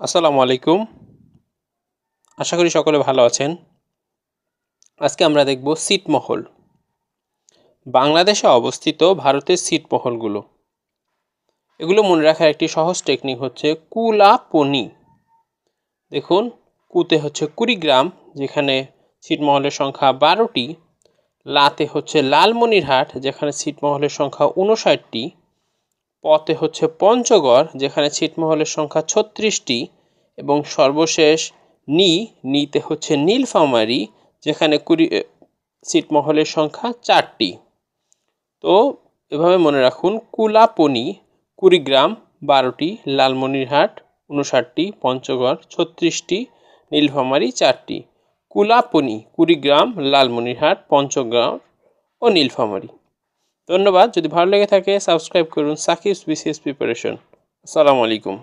আসসালামু আলাইকুম। আশা করি সকলে ভালো আছেন। আজকে আমরা দেখব ছিটমহল বাংলাদেশে অবস্থিত ভারতের ছিটমহলগুলো এগুলো মনে রাখার একটি সহজ টেকনিক হচ্ছে কুলাপনি। দেখুন, কুতে হচ্ছে কুড়িগ্রাম, যেখানে ছিটমহলের সংখ্যা বারোটি। লাতে হচ্ছে লালমনিরহাট, যেখানে ছিটমহলের সংখ্যা উনষাটটি পথে হচ্ছে পঞ্চগড়, যেখানে ছিটমহলের সংখ্যা ছত্রিশটি এবং সর্বশেষ নি, নিতে হচ্ছে নীলফামারি, যেখানে কুড়ি ছিটমহলের সংখ্যা চারটি। তো এভাবে মনে রাখুন, কুলাপনি, কুড়িগ্রাম, বারোটি, লালমনিরহাট উনষাটটি পঞ্চগড়, ছত্রিশটি, নীলফামারি, চারটি। কুলাপনি, কুড়িগ্রাম, লালমনিরহাট, পঞ্চগড় ও নীলফামারি। ধন্যবাদ। যদি ভালো লেগে থাকে সাবস্ক্রাইব করুন। সাকিবস বিসিএস প্রিপারেশন আসসালামু আলাইকুম।